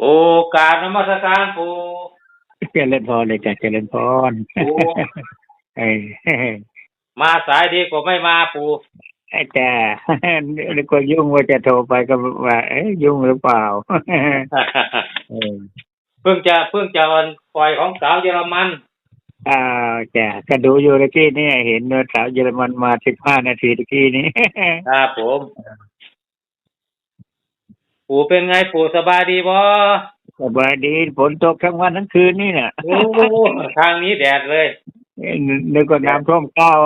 โอกราบนมัสการปูเจริญพรเลยจ้ะเจริญพรโอ้เอ้ยมาสายดีกว่าไม่มาปูไอ้แต่นึกว่ายุ่งว่าจะโทรไปก็ว่าเอ๊ะยุ่งหรือเปล่าเออเพิ่งจะเพิ่งจะวันปล่อยของสาวเยอรมันอ้าวจ้ะก็ดูอยู่ตะกี้นี่เห็นว่าสาวเยอรมันมาสิบห้านาทีตะกี้นี้ครับผม ปูเป็นไงปูสบายดีบ่สบายดีฝนตกทั้งวันทั้งคืนนี่น่ะโอ้ทางนี้แดดเลยนึกว่าน้ำท่วมข้าว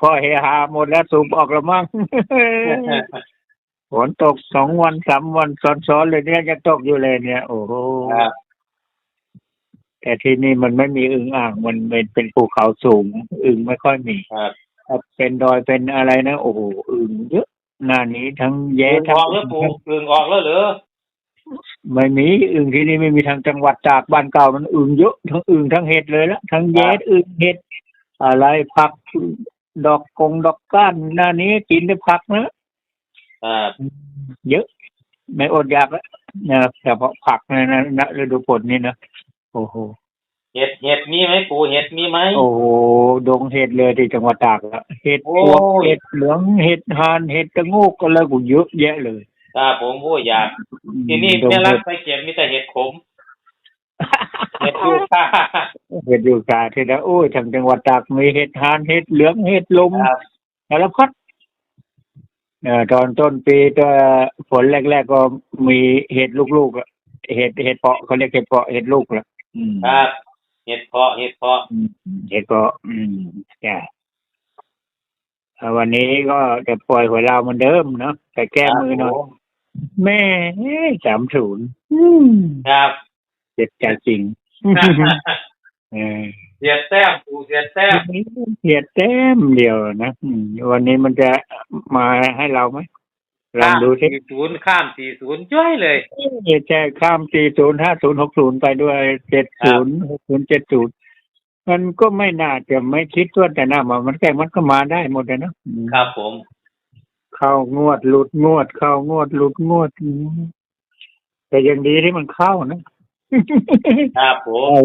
พอเฮฮาหมดแล้วสูบออกแล้วมั้งฝนตกสองวันสามวันซ้อนๆเลยเนี่ยยังตกอยู่เลยเนี่ย โอ้โหครับแต่ที่นี่มันไม่มีอึงอ่างมันเป็นเป็นภูเขาสูง อึงไม่ค่อยมีครับถ้าเป็นดอยเป็นอะไรนะโอ้โหอึงเยอะ หน้านี้ทั้งแย่อึ่งทั้องอกแล้วปูอึ่งออกแล้วเหรอไม่มีอึงที่นี่ไม่มีทางจังหวัดตากบ้านเก่ามันอึงเยอะทั้งอึงทั้งเห็ดเลยละทั้งแย่อึงเห็ดอะไรผักดอกกงดอกก้านหน้านี้กินได้ผักนะครับเยอะ ไม่อดอยากแล้วนะเฉพาะผักนะนะณฤดูฝนนี่นะโอ้โห เห็ดเห็ดมีไหมปูเห็ดมีไหม โอ้โหดงเห็ดเลยที่จังหวัดตากอะเห็ดโอ้พวกเห็ดเหลืองเห็ดหานเห็ดตะงูกอะไรกูเยอะแยะเลยครับผมผู้อยาก ที่นี่ดงไม่รัเห็กดไปเก็บมีแต่เห็ดขม เห็ดยูคาเห็ดอยู่กาที่นะโอ้ยทางจังหวัดตากมีเห็ดหานเห็ดเหลืองเห็ดลมครับ สารพัดเอ่อตอนต้นปีตัวฝนแรกๆก็มีเห็ดลูกๆอะเห็ดเห็ดเปาะเขาเรียกเห็ดเปาะเห็ดลูกละอืม ครับ เห็ดเพาะเห็ดเพาะอืมเห็ดเปาะอืมจ้ะอ่าวันนี้ก็จะปล่อยหัวเราเหมือนเดิมเนาะแต่แก้มือหน่อยครับผแม่สามศูนย์ครับเจ็บใจจริงเออเสียดแต้มปูเสียดแต้มเสียแต้มเดียวนะอืมวันนี้มันจะมาให้เราไหม ลองดูสิสี่ศูนย์ข้ามสี่ศูนย์จ้อยเลยแช่ข้ามสี่ศูนย์ห้าศูนย์หกศูนย์ไปด้วยเจ็ดศูนย์หกศูนย์เจ็ดศูนย์มันก็ไม่น่าจะไม่คิดว่าแต่หน้ามามันแก่มันก็มาได้หมดเลยเนอะอืมครับผม เข้างวดหลุดงวด เข้างวดหลุดงวดอืมแต่ยังดีที่มันเข้านะครับผมเอา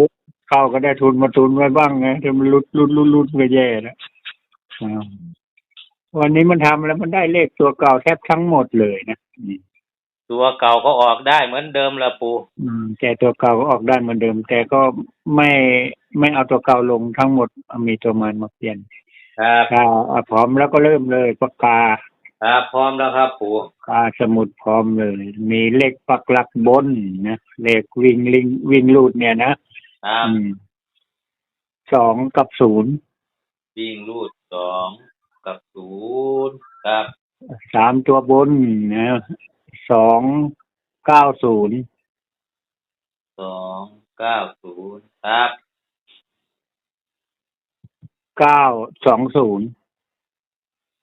เข้าก็ได้ทุนมาทุนไว้บ้างไงแต่มันหลุดหลุดหลุดหลุดก็แย่แล้วอ่า วันนี้มันทำแล้วมันได้เลขตัวเก่าแทบทั้งหมดเลยนะอืมตัวเก่าก็ออกได้เหมือนเดิมละปูอืมแต่ตัวเก่าก็ออกได้เหมือนเดิม แต่ก็ไม่ไม่เอาตัวเก่าลงทั้งหมดเอามีตัวใหมันมาเปลี่ยนครับถ้าอะพร้อมแล้วก็เริ่มเลยปากกาครับพร้อมแล้วครับปูกาสมุดพร้อมเลย มีเลขปักหลักบนนะเลขวิ่งลิงวิ่งลูดเนี่ยนะครับอืมสองกับศูนย์วิ่งรูดสอง กับศูนย์ครับสามตัวบนนะสองเก้าศูนย์สองเก้าศูนย์ครับเก้าสองศูนย์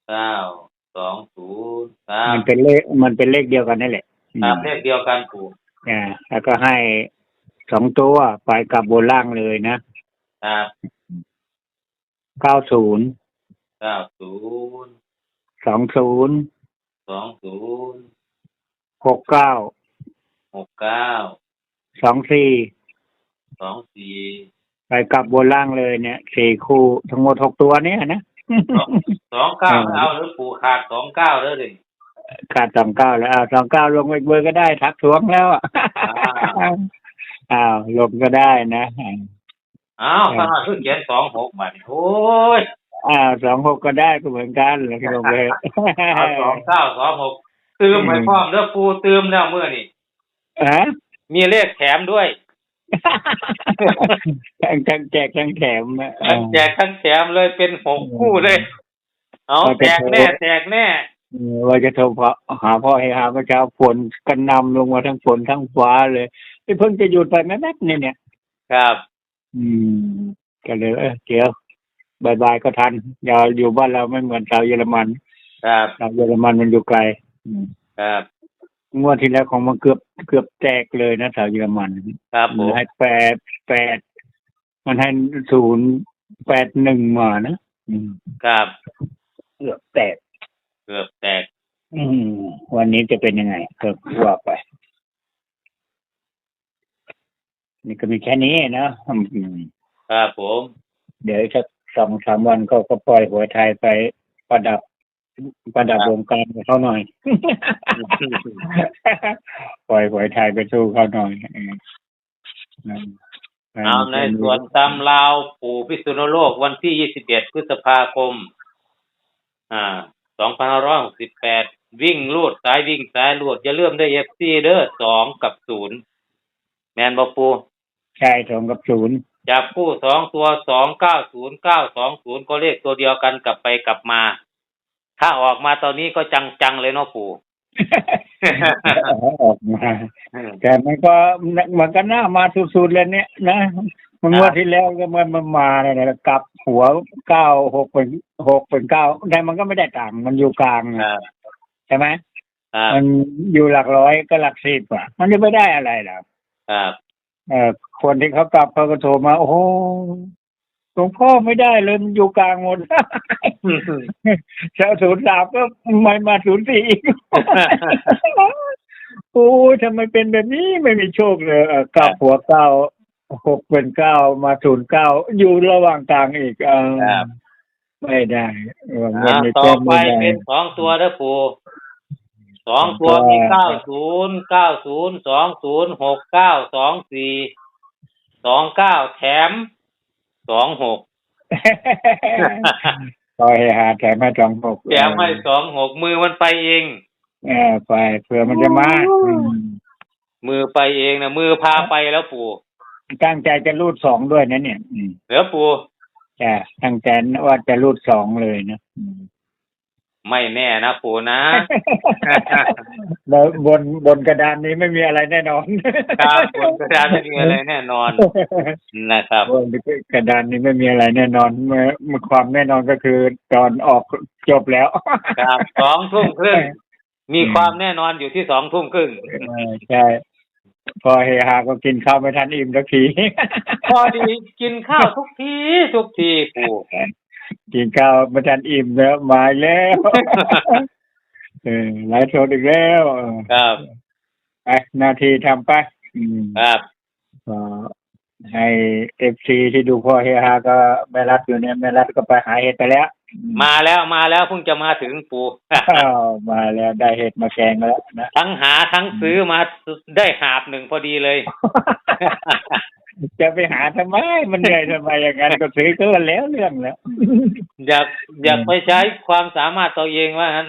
เก้าสองศูนย์ครับมันเป็นเลขมันเป็นเลขเดียวกันนั่นแหละอืมครับเลขเดียวกันปูอ่าแล้วก็ให้สองตัวไปกับบนล่างเลยนะครับเก้าศูนย์ เก้าศูนย์สองศูนย์สองศูนย์หกเก้าหกเก้าสองสี่สองสี่ไปกลับบนล่างเลยเนี่ยสี่คู่ทั้งหมดหกตัวเนี่ยนะ สองเก้าเอาหรือปูขาดสองเก้าแล้วเลยขาดสองเก้าแล้วอ้าวสองเก้าลงไปเบอร์ก็ได้ทักท้วงแล้วอะอ่าอ้าวลงก็ได้นะอ้าวข้างหน้าเพิ่งเขียนสองหกมาเนี่ยโอ้ย อ้าวสองหกก็ได้ก็เหมือนกันแล้วก็ลงไปเอาสองเก้าสองหกตืมไปพร้อมแล้วปูตืมแล้วเมื่อนี่ฮะมีเลขแถมด้วยทั้งทั้งแจกทั้งแถมนะทั้งแจกทั้งแถมเลยเป็นหกคู่เลย เอาเอาแตไปกโชว์แน่แตกแน่เออว่าจะโทรพอหาพ่อให้หาพระเจ้าฝนกันนำลงมาทั้งฝนทั้งฟ้าเลยนี่เพิ่งจะหยุดไปแม่ๆเนี่ยเนี่ย ครับ อืมก็เลยเออเดี๋ยว บายบายก็ทันอย่าอยู่บ้านเราไม่เหมือนชาวเยอรมันครับชาวเยอรมันมันอยู่ไกลอืมครับงวดที่แล้วของมันเกือบเกือบแตกเลยนะชาวเยอรมันครับผมันมให้แปดแปดมันให้ศูนย์แปดหนึ่งมานะอืมครับเกือบแตกเกือบแตก อืมวันนี้จะเป็นยังไงก็ว่าไปนี่ก็มีแค่นี้นะอืมครับผม เดี๋ยวสัก สองสามวันก็ก็ปล่อยหวยไทยไปประดับประดับวงการกับเขาหน่อย ปล่อยหวยไทยไปสู้เขาหน่อยเอออืมเอาในสวนตำลาวปู่พิษณุโลกวันที่21พฤษภาคม อ่า2568วิ่งลูดสายวิ่งสายลูดอย่าลืมได้เอฟซีเด้อสองกับศูนย์แมนบอปูใช่สองกับศูนย์ จับผู้สองตัวสองเก้าศูนย์เก้าสองศูนย์ก็เลขตัวเดียวกันกลับไปกลับมา ถ้าออกมาตอนนี้ก็จังๆเลยเนาะปู่ออกมาแต่มันก็มันก็น่ามาสุดๆเลยเนี่ยนะมันงวดที่แล้วก็มันมันมาเนี่ยนะกลับหัวเก้าหกเป็นหกเป็นเก้าแต่มันก็ไม่ได้ต่างมันอยู่กลางคนะรับใช่ไหมครับมันอยู่หลักร้อยก็หลักสิบอะ มันจะไม่ได้อะไรหรอกครับ เออคนที่เขากลับเขาก็โทรมา โอ้โหหลวงพ่อไม่ได้เลยมันอยู่กลางหมด ชาวศูนย์สามก็ไม่มาศูนย์สี่อีก โอ้ยทำไมเป็นแบบนี้ไม่มีโชคเลยเออกลับหัวเก้าหกเป็นเก้ามาศูนย์เก้าอยู่ระหว่างกลางอีกเออครับ ไม่ได้เออเงินอ่าในต่อแก้มไปไม่ได้ เป็นสองตัวเด้อปู่ สองตัวมีเก้าศูนย์เก้าศูนย์สองศูนย์หกเก้าสองสี่สองเก้าแถมสองหกก็ให้หาแถมให้สองหกแถมให้สองหกมือมันไปเองเออไปเผื่อมันจะมาอืมมือไปเองนะมือพาไปแล้วปู่ตั้งใจจะรูดสองด้วยนะเนี่ยอืมเหลือปู่จะตั้งใจว่าจะรูดสองเลยนะอืม ไม่แน่นะปู่นะแล้วบนบนกระดานนี้ไม่มีอะไรแน่นอนครับบนกระดานไม่มีอะไรแน่นอนนะครับบนกระดานนี้ไม่มีอะไรแน่นอนเมื่อเมื่อความแน่นอนก็คือตอนออกจบแล้ว ครับสองทุ่มครึ่งมีความแน่นอนอยู่ที่สองทุ่มครึ่งเออใช่พอเฮฮาก็กินข้าวไม่ทันอิ่มสักที พอดีกินข้าวทุกทีทุกทีปู่ กินข้าวไม่ทันอิ่มแล้วมาอีกแล้วเออไลฟ์โชว์อีกแล้วเออครับไปหนาทีทำไปอืมครับก็ให้เอฟซีที่ดูพ่อเฮฮาก็แม่รัดอยู่เนี่ยแม่รัดก็ไปหาเห็ดไปแล้ว มาแล้วมาแล้วเพิ่งจะมาถึงปู่อ้าวมาแล้วได้เห็ดมาแกงแล้วนะทั้งหาทั้งซื้อมาได้หาบหนึ่งพอดีเลย จะไปหาทำไม มันเหนื่อยทำไมอย่างนั้นก็ซื้อก็แล้วเรื่องแล้ว อยากอยากไปใช้ความสามารถตัวเองว่างั้น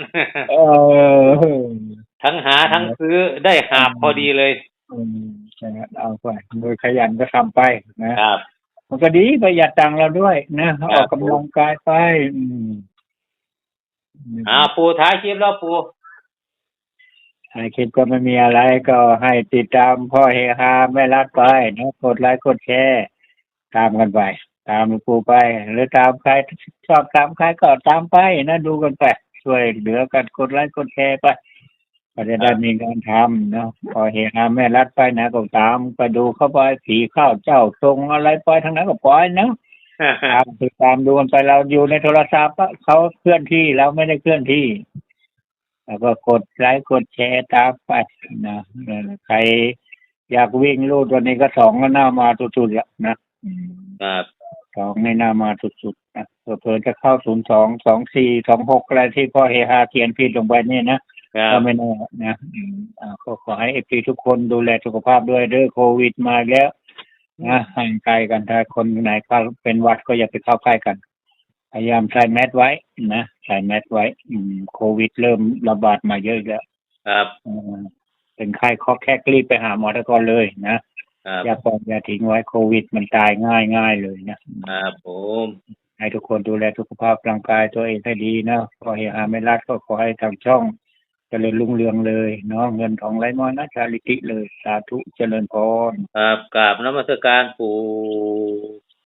เออทั้งหาทั้งซื้อได้หาบพอดีเลยอืมใช่ครับเอาไปมือขยันก็ทำไปนะครับ มันก็ดีประหยัดตังค์เราด้วยนะออกกำลังกายไปอืมอ่าปูท้ายคลิปแล้วปูใครคิดก็ไม่มีอะไรก็ให้ติดตามพ่อเฮฮาแม่รักไปนะกดไลค์กดแชร์ตามกันไป ตามหลวงปู่ไป หรือตามใครชอบตามใครก็ตามไปนะดูกันไป ช่วยเหลือกันกดไลค์กดแชร์ไปก็จะได้มีงานทำเนาะพอเฮฮาแม่รัดไปนะก็ตามไปดูเข้าไปผีข้าวเจ้าทรงอะไรไปทางนั้นก็ปล่อยเนาะตามติดตามดูกันไปเราอยู่ในโทรศัพท์อะเขาเคลื่อนที่เราไม่ได้เคลื่อนที่ แล้วก็กดไลค์กดแชร์ตามไปนะเออใครอยากวิ่งลูดวันนี้ก็สองก็น่ามาสุดๆแล้วนะครับสองในน่ามาสุดๆนะเผื่อๆจะเข้าศูนย์สองสองสี่สองหกอะไรที่พ่อเฮฮาเขียนผิดลงไปเนี่ยนะครับก็ไม่แน่นะอืมอ่าก็ขอให้เอฟซีทุกคนดูแลสุขภาพด้วยเด้อโควิดมาอีกแล้วนะห่างไกลกันถ้าคนไหนเขาเป็นหวัดก็อย่าไปเข้าใกล้กัน พยายามใส่แมสไว้นะใส่แมสไว้ อืมโควิดเริ่มระบาดมาเยอะอีกแล้วครับอืมเป็นไข้ข้อแค่รีบไปหาหมอตะกอนเลยนะครับอย่าปล่อยอย่าทิ้งไว้โควิดมันตายง่ายง่ายๆเลยนะครับผมให้ทุกคนดูแลสุขภาพร่างกายตัวเองให้ดีนะพอเฮียอาไม่รัดก็ขอให้ทางช่องเจริญรุ่งเรืองเลยเนาะเงินทองไหลมานะชาลิติเลย สาธุเจริญพรครับกราบนมัสการปู่